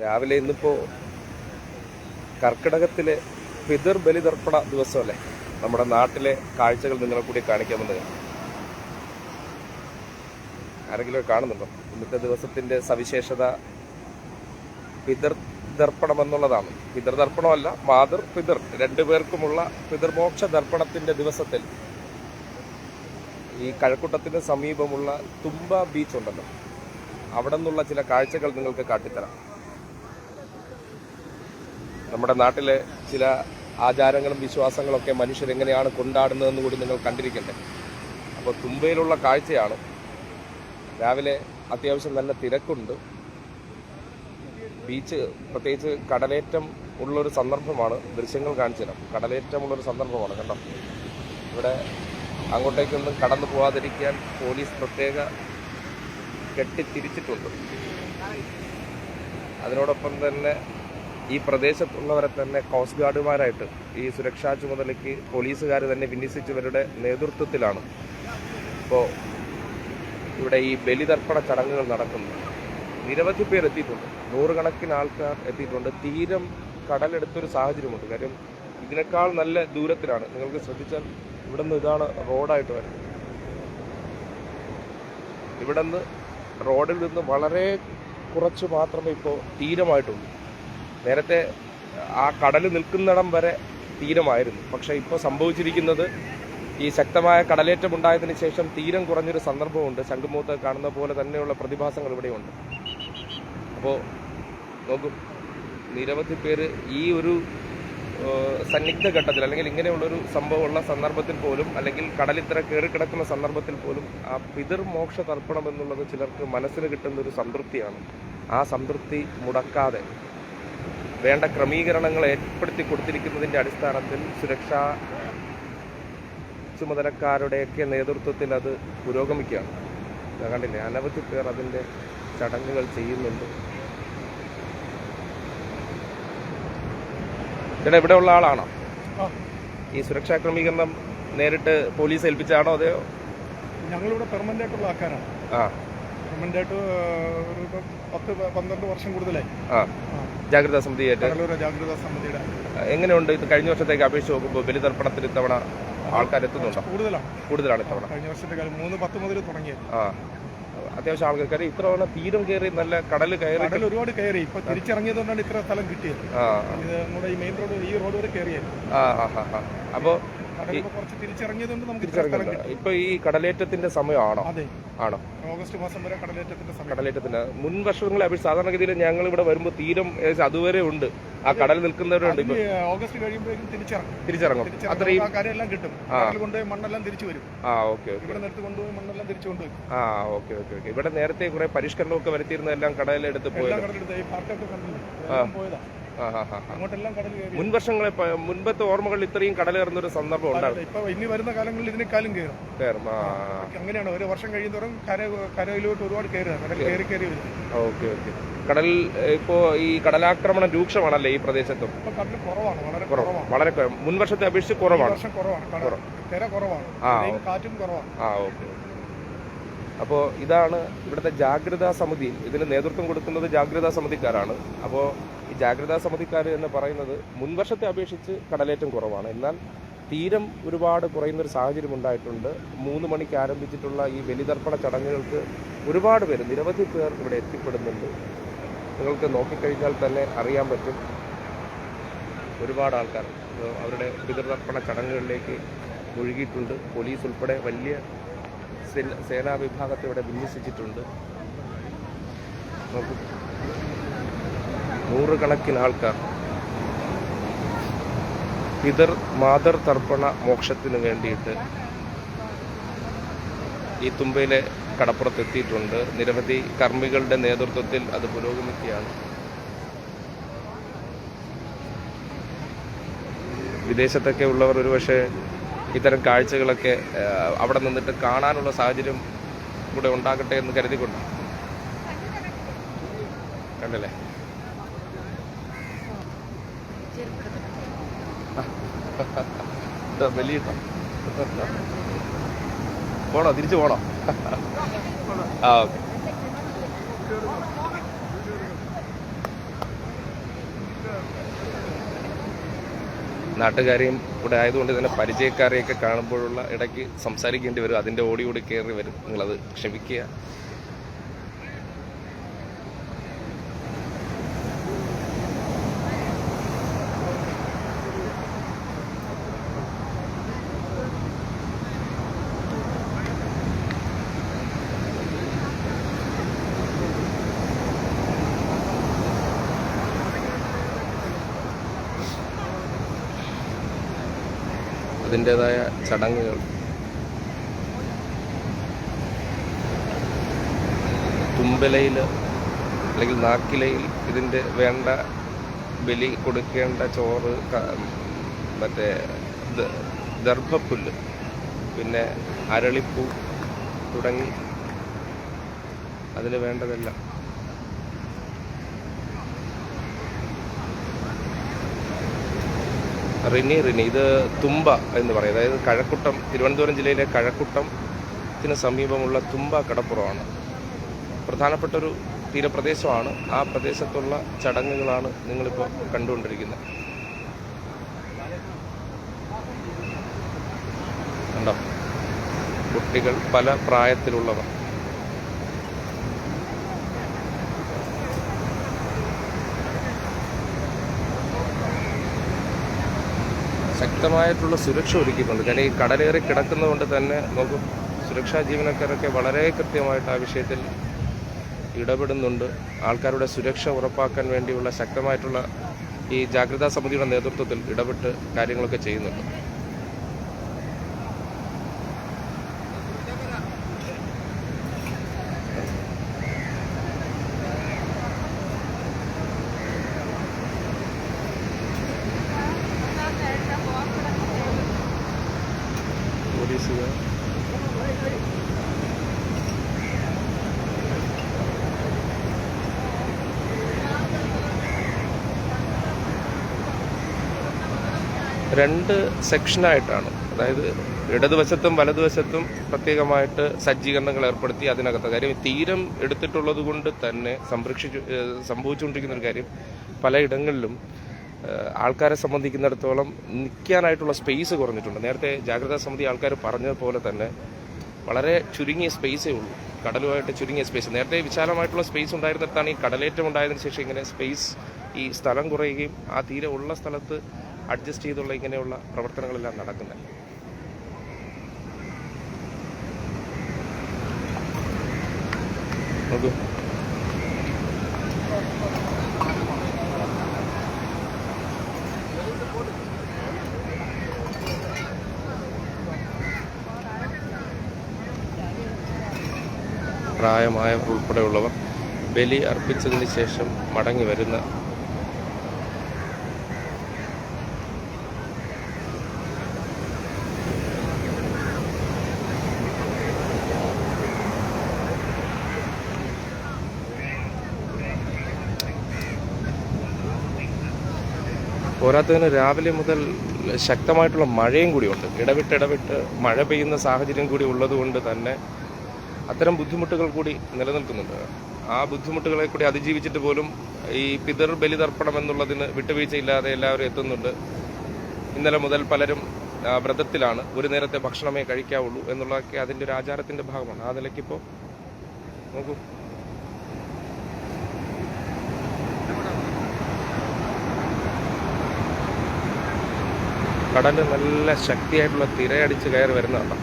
രാവിലെ ഇന്നിപ്പോൾ കർക്കിടകത്തിലെ പിതൃ ബലിതർപ്പണ ദിവസമല്ലേ? നമ്മുടെ നാട്ടിലെ കാഴ്ചകൾ നിങ്ങളെ കൂടി കാണിക്കാമെന്ന് ആരെങ്കിലും കാണുന്നുണ്ടോ? ഇന്നത്തെ ദിവസത്തിന്റെ സവിശേഷത പിതൃ ദർപ്പണം എന്നുള്ളതാണ്. പിതൃദർപ്പണമല്ല മാതൃ പിതൃ. രണ്ടുപേർക്കുമുള്ള പിതൃമോക്ഷ ദർപ്പണത്തിന്റെ ദിവസത്തിൽ ഈ കഴക്കൂട്ടത്തിന് സമീപമുള്ള തുമ്പ ബീച്ച് ഉണ്ടല്ലോ. അവിടെ നിന്നുള്ള ചില കാഴ്ചകൾ നിങ്ങൾക്ക് കാട്ടിത്തരാം. നമ്മുടെ നാട്ടിലെ ചില ആചാരങ്ങളും വിശ്വാസങ്ങളും ഒക്കെ മനുഷ്യർ എങ്ങനെയാണ് കൊണ്ടാടുന്നതെന്ന് കൂടി നിങ്ങൾ കണ്ടിരിക്കണ്ടേ? അപ്പോൾ തുമ്പയിലുള്ള കാഴ്ചയാണ്. രാവിലെ അത്യാവശ്യം നല്ല തിരക്കുണ്ട്. ബീച്ച് പ്രത്യേകിച്ച് കടലേറ്റം ഉള്ളൊരു സന്ദർഭമാണ് ദൃശ്യങ്ങൾ കാണിച്ചു തരാം കടലേറ്റമുള്ളൊരു സന്ദർഭമാണ് കണ്ടോ? ഇവിടെ അങ്ങോട്ടേക്കൊന്നും കടന്നു പോകാതിരിക്കാൻ പോലീസ് പ്രത്യേക കെട്ടിത്തിരിച്ചിട്ടുണ്ട്. അതിനോടൊപ്പം തന്നെ ഈ പ്രദേശത്തുള്ളവരെ തന്നെ കോസ്റ്റ് ഗാർഡുമാരായിട്ട് ഈ സുരക്ഷാ ചുമതലയ്ക്ക് പോലീസുകാർ തന്നെ വിന്യസിച്ചവരുടെ നേതൃത്വത്തിലാണ് ഇപ്പോൾ ഇവിടെ ഈ ബലിതർപ്പണ ചടങ്ങുകൾ നടക്കുന്നത്. നിരവധി പേർ എത്തിയിട്ടുണ്ട്. നൂറുകണക്കിന് ആൾക്കാർ എത്തിയിട്ടുണ്ട്. തീരം കടലെടുത്തൊരു സാഹചര്യമുണ്ട്. കാര്യം ഇതിനേക്കാൾ നല്ല ദൂരത്തിലാണ്. നിങ്ങൾക്ക് ശ്രദ്ധിച്ചാൽ ഇവിടുന്ന് ഇതാണ് റോഡായിട്ട് വരുന്നത്. ഇവിടുന്ന് റോഡിൽ നിന്ന് വളരെ കുറച്ച് മാത്രമേ ഇപ്പോൾ തീരമായിട്ടുള്ളൂ. നേരത്തെ ആ കടൽ നിൽക്കുന്നിടം വരെ തീരമായിരുന്നു. പക്ഷേ ഇപ്പോൾ സംഭവിച്ചിരിക്കുന്നത് ഈ ശക്തമായ കടലേറ്റം ഉണ്ടായതിന് ശേഷം തീരം കുറഞ്ഞൊരു സന്ദർഭമുണ്ട്. ശംഖുമുഖത്ത് കാണുന്ന പോലെ തന്നെയുള്ള പ്രതിഭാസങ്ങൾ ഇവിടെയുണ്ട്. അപ്പോൾ നോക്കും നിരവധി പേര് ഈ ഒരു സന്നിഗ്ധ ഘട്ടത്തിൽ അല്ലെങ്കിൽ ഇങ്ങനെയുള്ളൊരു സംഭവമുള്ള സന്ദർഭത്തിൽ പോലും അല്ലെങ്കിൽ കടൽ ഇത്ര കയറി കിടക്കുന്ന സന്ദർഭത്തിൽ പോലും ആ പിതൃമോക്ഷ തർപ്പണം എന്നുള്ളത് ചിലർക്ക് മനസ്സിന് കിട്ടുന്ന ഒരു സംതൃപ്തിയാണ്. ആ സംതൃപ്തി മുടക്കാതെ വേണ്ട ക്രമീകരണങ്ങൾ ഏർപ്പെടുത്തി കൊടുത്തിരിക്കുന്നതിന്റെ അടിസ്ഥാനത്തിൽ സുരക്ഷാ ചുമതലക്കാരുടെയൊക്കെ നേതൃത്വത്തിൽ അത് പുരോഗമിക്കുകയാണ്. കണ്ടില്ലേ അനവധി പേർ അതിന്റെ ചടങ്ങുകൾ ചെയ്യുന്നുണ്ട്. ചേട്ടാ ഇവിടെ ഉള്ള ആളാണോ? ഈ സുരക്ഷാ ക്രമീകരണം നേരിട്ട് പോലീസ് ഏൽപ്പിച്ചാണോ അതെയോ? ഞങ്ങളിവിടെ പെർമനന്റ് ആയിട്ടുള്ള ആൾക്കാരാണ്. ആ. ആയിട്ട് ഒരു പത്ത് പന്ത്രണ്ട് വർഷം കൂടുതലായി. ആ. ജാഗ്രതാ സമിതിയായിട്ട്. കടലൂർ ജാഗ്രതാ സമിതിയുടെ എങ്ങനെയുണ്ട് ഇത് കഴിഞ്ഞ വർഷത്തേക്ക് അപേക്ഷിച്ച് നോക്കുമ്പോൾ ബലിതർപ്പണത്തിന് ഇത്തവണ ആൾക്കാർ എത്തുന്നുണ്ടോ? കൂടുതലാണ്. കൂടുതലാണ് ഇത്തവണ. കഴിഞ്ഞ വർഷത്തെ കാലം മൂന്ന് പത്ത് മുതൽ തുടങ്ങിയത്. ആ. അത്യാവശ്യം ആൾക്കാർ ഇത്ര തവണ തീരം കയറി നല്ല കടൽ കയറി കടൽ ഒരുപാട് കയറി. ഇപ്പൊ തിരിച്ചിറങ്ങിയതുകൊണ്ടാണ് ഇത്ര സ്ഥലം കിട്ടിയത്. ആ. ഇത് നമ്മുടെ ഈ മെയിൻ റോഡ് ഈ റോഡ് വരെ ആ അപ്പോൾ ഇപ്പൊ ഈ കടലേറ്റത്തിന്റെ സമയമാണോ? ആണോ? ഓഗസ്റ്റ് മാസം വരെ കടലേറ്റത്തിന്റെ കടലേറ്റത്തിന്റെ മുൻ വർഷങ്ങളെ അപേക്ഷിച്ച് സാധാരണഗതിയിൽ ഞങ്ങൾ ഇവിടെ വരുമ്പോൾ തീരം അതുവരെ ഉണ്ട്. ആ കടൽ നിൽക്കുന്നവരുണ്ട് ഇപ്പൊ. ഓഗസ്റ്റ് കഴിയുമ്പോഴേക്കും തിരിച്ചിറങ്ങും. അത്രയും കാര്യമെല്ലാം കിട്ടും. കൊണ്ടുപോയി മണ്ണെല്ലാം തിരിച്ചു വരും. ആ ഓക്കെ ഇവിടെ നിർത്തി കൊണ്ടുപോയി മണ്ണെല്ലാം തിരിച്ചു കൊണ്ടുപോയി. ആ ഓക്കെ ഓക്കെ ഓക്കെ. ഇവിടെ നേരത്തെ കുറെ പരിഷ്കരണമൊക്കെ പോയത്. കടലെടുത്ത് ഈ പാർക്കൊക്കെ പോയതാ ആ. അങ്ങോട്ടെല്ലാം കടൽ കയറി. മുൻ വർഷങ്ങളെ മുൻപത്തെ ഓർമ്മകളിൽ ഇത്രയും കടൽ കയറുന്ന ഒരു സന്ദർഭം ഉണ്ടായിരുന്നു ഇപ്പൊ ഇനി വരുന്ന കാലങ്ങളിൽ ഇതിനേക്കാളും കയറും. കയറും അങ്ങനെയാണ്. ഒരു വർഷം കഴിയുന്നോറും കര കരയിലോട്ട് ഒരുപാട് കയറുക. കടൽ കയറി. കയറി വരും. Okay okay. കടൽ ഇപ്പോ ഈ കടലാക്രമണം രൂക്ഷമാണല്ലേ ഈ പ്രദേശത്തും? കുറവാണ് വളരെ മുൻവർഷത്തെ കുറവാണ്. വളരെ മുൻ വർഷത്തെ അപേക്ഷിച്ച് കുറവാണ്. അപ്പോ കുറവാണ്. കുറവാണ്. കാറ്റും കുറവാണ്. ആ ഓക്കെ അപ്പോൾ ഇതാണ് ഇവിടുത്തെ ജാഗ്രതാ സമിതി. ഇതിന് നേതൃത്വം കൊടുക്കുന്നത് ജാഗ്രതാ സമിതിക്കാരാണ്. അപ്പോൾ ഈ ജാഗ്രതാ സമിതിക്കാർ എന്ന് പറയുന്നത് മുൻവർഷത്തെ അപേക്ഷിച്ച് കടലേറ്റം കുറവാണ്. എന്നാൽ തീരം ഒരുപാട് കുറയുന്നൊരു സാഹചര്യം ഉണ്ടായിട്ടുണ്ട്. മൂന്ന് മണിക്ക് ആരംഭിച്ചിട്ടുള്ള ഈ ബലിതർപ്പണ ചടങ്ങുകൾക്ക് ഒരുപാട് പേര് നിരവധി പേർ ഇവിടെ എത്തിപ്പെടുന്നുണ്ട്. നിങ്ങൾക്ക് നോക്കിക്കഴിഞ്ഞാൽ തന്നെ അറിയാൻ പറ്റും. ഒരുപാട് ആൾക്കാർ അവരുടെ പിതൃതർപ്പണ ചടങ്ങുകളിലേക്ക് ഒഴുകിയിട്ടുണ്ട് പോലീസ് ഉൾപ്പെടെ വലിയ സേനാ വിഭാഗത്തെ ഇവിടെ വിന്യസിച്ചിട്ടുണ്ട്. നൂറുകണക്കിന് ആൾക്കാർ പിതർ മാതർ തർപ്പണ മോക്ഷത്തിന് വേണ്ടിയിട്ട് ഈ തുമ്പയിലെ കടപ്പുറത്ത് എത്തിയിട്ടുണ്ട് നിരവധി കർമ്മികളുടെ നേതൃത്വത്തിൽ അത് പുരോഗമിക്കുകയാണ്. വിദേശത്തൊക്കെ ഉള്ളവർ ഒരുപക്ഷെ ഇത്തരം കാഴ്ചകളൊക്കെ അവിടെ നിന്നിട്ട് കാണാനുള്ള സാഹചര്യം കൂടെ ഉണ്ടാകട്ടെ എന്ന് കരുതിക്കൊണ്ട് കണ്ടല്ലേ? ബലിയിട്ടോ. പോണോ? തിരിച്ചു പോണോ? ആ ഓക്കെ. നാട്ടുകാരെയും കൂടെ ആയതുകൊണ്ട് തന്നെ പരിചയക്കാരെയൊക്കെ കാണുമ്പോഴുള്ള ഇടയ്ക്ക് സംസാരിക്കേണ്ടി വരും. അതിന്റെ ഓടി ഓടി കയറി വരും. നിങ്ങളത് ക്ഷമിക്കുക. അതിന്റെതായ ചടങ്ങുകൾ. തുമ്പലയിൽ അല്ലെങ്കിൽ നാക്കിലയിൽ ഇതിന്റെ വേണ്ട ബലി കൊടുക്കേണ്ട ചോറ് മറ്റേ ദർഭപ്പുല്ല് പിന്നെ അരളിപ്പൂ തുടങ്ങി അതിന് വേണ്ടതെല്ലാം. റിനി റിനി ഇത് തുമ്പ എന്ന് പറയും. അതായത് കഴക്കുട്ടം തിരുവനന്തപുരം ജില്ലയിലെ കഴക്കുട്ടത്തിന് സമീപമുള്ള തുമ്പ കടപ്പുറമാണ്. പ്രധാനപ്പെട്ട ഒരു തീരപ്രദേശമാണ്. ആ പ്രദേശത്തുള്ള ചടങ്ങുകളാണ് നിങ്ങളിപ്പോൾ കണ്ടുകൊണ്ടിരിക്കുന്നത്. കണ്ടോ? കുട്ടികൾ പല പ്രായത്തിലുള്ളവർ. ശക്തമായിട്ടുള്ള സുരക്ഷ ഒരുക്കിയിട്ടുണ്ട്. കാരണം ഈ കടലേറി കിടക്കുന്നതുകൊണ്ട് തന്നെ നമുക്ക് സുരക്ഷാ ജീവനക്കാരൊക്കെ വളരെ കൃത്യമായിട്ട് ആ വിഷയത്തിൽ ഇടപെടുന്നുണ്ട്. ആൾക്കാരുടെ സുരക്ഷ ഉറപ്പാക്കാൻ വേണ്ടിയുള്ള ശക്തമായിട്ടുള്ള ഈ ജാഗ്രതാ സമിതിയുടെ നേതൃത്വത്തിൽ ഇടപെട്ട് കാര്യങ്ങളൊക്കെ ചെയ്യുന്നുണ്ട് പോലീസുകാർ രണ്ട് സെക്ഷനായിട്ടാണ്. അതായത് ഇടതുവശത്തും വലതുവശത്തും പ്രത്യേകമായിട്ട് സജ്ജീകരണങ്ങൾ ഏർപ്പെടുത്തി അതിനകത്ത് കാര്യം. തീരം എടുത്തിട്ടുള്ളത് കൊണ്ട് തന്നെ സംരക്ഷിച്ചു സംഭവിച്ചുകൊണ്ടിരിക്കുന്ന ഒരു കാര്യം പലയിടങ്ങളിലും ആൾക്കാരെ സംബന്ധിക്കുന്നിടത്തോളം നിൽക്കാനായിട്ടുള്ള സ്പേസ് കുറഞ്ഞിട്ടുണ്ട്. നേരത്തെ ജാഗ്രതാ സമിതി ആൾക്കാർ പറഞ്ഞതുപോലെ തന്നെ വളരെ ചുരുങ്ങിയ സ്പേസേ ഉള്ളൂ. കടലുമായിട്ട് ചുരുങ്ങിയ സ്പേസ്. നേരത്തെ വിശാലമായിട്ടുള്ള സ്പേസ് ഉണ്ടായിരുന്നിടത്താണ് ഈ കടലേറ്റം ഉണ്ടായതിനു ശേഷം ഇങ്ങനെ സ്പേസ് ഈ സ്ഥലം കുറയുകയും ആ തീരെ ഉള്ള സ്ഥലത്ത് അഡ്ജസ്റ്റ് ചെയ്തുള്ള ഇങ്ങനെയുള്ള പ്രവർത്തനങ്ങളെല്ലാം നടക്കുന്നത് നോക്കൂ. പ്രായമായവർ ഉൾപ്പെടെയുള്ളവർ ബലി അർപ്പിച്ചതിന് ശേഷം മടങ്ങി വരുന്ന പോരാത്തതിന് രാവിലെ മുതൽ ശക്തമായിട്ടുള്ള മഴയും കൂടിയുണ്ട് ഇടവിട്ട് ഇടവിട്ട് മഴ പെയ്യുന്ന സാഹചര്യം കൂടി ഉള്ളതുകൊണ്ട് തന്നെ അത്തരം ബുദ്ധിമുട്ടുകൾ കൂടി നിലനിൽക്കുന്നുണ്ട്. ആ ബുദ്ധിമുട്ടുകളെ കൂടി അതിജീവിച്ചിട്ട് പോലും ഈ പിതർ ബലിതർപ്പണം എന്നുള്ളതിന് വിട്ടുവീഴ്ചയില്ലാതെ എല്ലാവരും എത്തുന്നുണ്ട്. ഇന്നലെ മുതൽ പലരും വ്രതത്തിലാണ്. ഒരു നേരത്തെ ഭക്ഷണമേ കഴിക്കാവുള്ളൂ എന്നുള്ളതൊക്കെ അതിന്റെ ഒരു ആചാരത്തിന്റെ ഭാഗമാണ്. ആ നിലയ്ക്കിപ്പോൾ നോക്കൂ. കടൽ നല്ല ശക്തിയായിട്ടുള്ള തിരയടിച്ച് കയറി വരുന്നതാണ്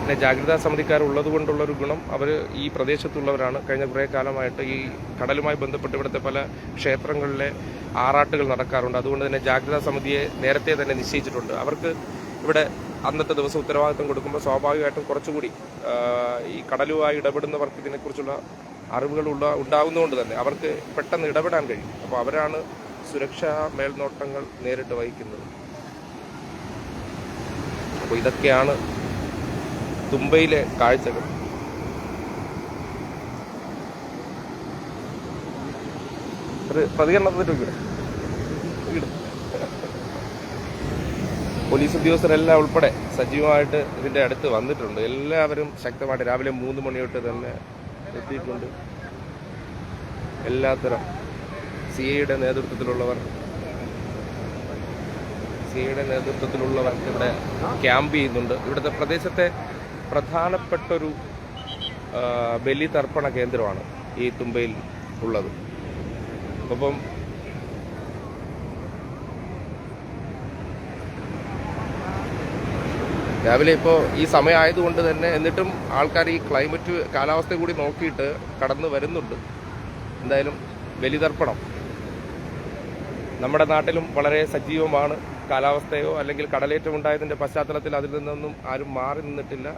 പിന്നെ ജാഗ്രതാ സമിതിക്കാർ ഉള്ളത് കൊണ്ടുള്ള ഒരു ഗുണം അവർ ഈ പ്രദേശത്തുള്ളവരാണ്. കഴിഞ്ഞ കുറേ കാലമായിട്ട് ഈ കടലുമായി ബന്ധപ്പെട്ട് ഇവിടുത്തെ പല ക്ഷേത്രങ്ങളിലെ ആറാട്ടുകൾ നടക്കാറുണ്ട്. അതുകൊണ്ട് തന്നെ ജാഗ്രതാ സമിതിയെ നേരത്തെ തന്നെ നിശ്ചയിച്ചിട്ടുണ്ട്. അവർക്ക് ഇവിടെ അന്നത്തെ ദിവസം ഉത്തരവാദിത്വം കൊടുക്കുമ്പോൾ സ്വാഭാവികമായിട്ടും കുറച്ചുകൂടി ഈ കടലുമായി ഇടപെടുന്നവർക്ക് ഇതിനെക്കുറിച്ചുള്ള അറിവുകൾ ഉള്ള ഉണ്ടാകുന്നതുകൊണ്ട് തന്നെ അവർക്ക് പെട്ടെന്ന് ഇടപെടാൻ കഴിയും. അപ്പോൾ അവരാണ് സുരക്ഷാ മേൽനോട്ടങ്ങൾ നേരിട്ട് വഹിക്കുന്നത്. അപ്പോൾ ഇതൊക്കെയാണ് തുമ്പയിലെ കാഴ്ചകൾ. ഇവിടെ. പോലീസ് ഉദ്യോഗസ്ഥരെല്ലാം ഉൾപ്പെടെ സജീവമായിട്ട് ഇതിന്റെ അടുത്ത് വന്നിട്ടുണ്ട്. എല്ലാവരും ശക്തമായിട്ട് രാവിലെ മൂന്ന് മണി തന്നെ എത്തിയിട്ടുണ്ട്. എല്ലാത്തരം സി ഐയുടെ നേതൃത്വത്തിലുള്ളവർ സി ഐയുടെ നേതൃത്വത്തിലുള്ളവർക്ക് ഇവിടെ ക്യാമ്പ് ചെയ്യുന്നുണ്ട്. ഇവിടുത്തെ പ്രദേശത്തെ പ്രധാനപ്പെട്ടൊരു ബലി തർപ്പണ കേന്ദ്രമാണ് ഈ തുമ്പയിൽ ഉള്ളത്. അപ്പം രാവിലെ ഇപ്പോൾ ഈ സമയമായതുകൊണ്ട് തന്നെ എന്നിട്ടും ആൾക്കാർ ഈ ക്ലൈമറ്റ് കാലാവസ്ഥ കൂടി നോക്കിയിട്ട് കടന്നു വരുന്നുണ്ട്. എന്തായാലും ബലിതർപ്പണം. നമ്മുടെ നാട്ടിലും വളരെ സജീവമാണ് കാലാവസ്ഥയോ അല്ലെങ്കിൽ കടലേറ്റം ഉണ്ടായതിന്റെ പശ്ചാത്തലത്തിൽ അതിൽ നിന്നൊന്നും ആരും മാറി നിന്നിട്ടില്ല.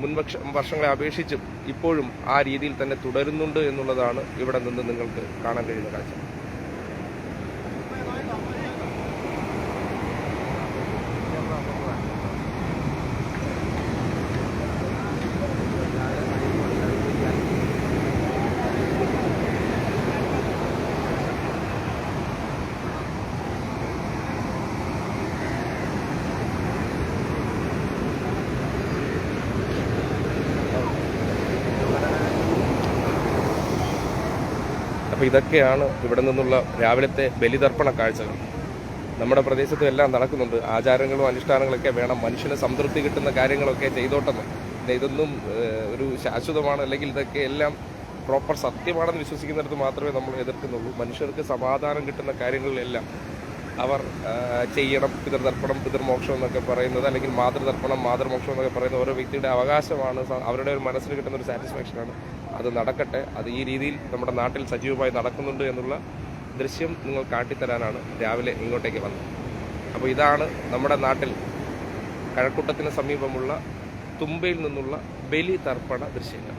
മുൻപക്ഷ വർഷങ്ങളെ അപേക്ഷിച്ചും ഇപ്പോഴും ആ രീതിയിൽ തന്നെ തുടരുന്നുണ്ട് എന്നുള്ളതാണ് ഇവിടെ നിന്ന് നിങ്ങൾക്ക് കാണാൻ കഴിയുന്ന കാഴ്ച. അപ്പോൾ ഇതൊക്കെയാണ് ഇവിടെ നിന്നുള്ള രാവിലത്തെ ബലിതർപ്പണ കാഴ്ചകൾ. നമ്മുടെ പ്രദേശത്തും എല്ലാം നടക്കുന്നുണ്ട്. ആചാരങ്ങളും അനുഷ്ഠാനങ്ങളൊക്കെ വേണം. മനുഷ്യന് സംതൃപ്തി കിട്ടുന്ന കാര്യങ്ങളൊക്കെ ചെയ്തോട്ടെന്ന്. ഇതൊന്നും ഒരു ശാശ്വതമാണ്. അല്ലെങ്കിൽ ഇതൊക്കെ എല്ലാം പ്രോപ്പർ സത്യമാണെന്ന് വിശ്വസിക്കുന്നിടത്ത് മാത്രമേ നമ്മൾ എതിർക്കുന്നുള്ളൂ. മനുഷ്യർക്ക് സമാധാനം കിട്ടുന്ന കാര്യങ്ങളിലെല്ലാം അവർ ചെയ്യണം. പിതൃതർപ്പണം പിതൃമോക്ഷം എന്നൊക്കെ പറയുന്നത് അല്ലെങ്കിൽ മാതൃതർപ്പണം മാതൃമോക്ഷം എന്നൊക്കെ പറയുന്ന ഓരോ വ്യക്തിയുടെ അവകാശമാണ്. അവരുടെ ഒരു മനസ്സിന് കിട്ടുന്ന ഒരു സാറ്റിസ്ഫാക്ഷനാണ് അത് നടക്കട്ടെ. അത് ഈ രീതിയിൽ നമ്മുടെ നാട്ടിൽ സജീവമായി നടക്കുന്നുണ്ട് എന്നുള്ള ദൃശ്യം നിങ്ങൾ കാട്ടിത്തരാനാണ് രാവിലെ ഇങ്ങോട്ടേക്ക് വന്നത്. അപ്പോൾ ഇതാണ് നമ്മുടെ നാട്ടിൽ കഴക്കൂട്ടത്തിന് സമീപമുള്ള തുമ്പയിൽ നിന്നുള്ള ബലി തർപ്പണ ദൃശ്യങ്ങൾ.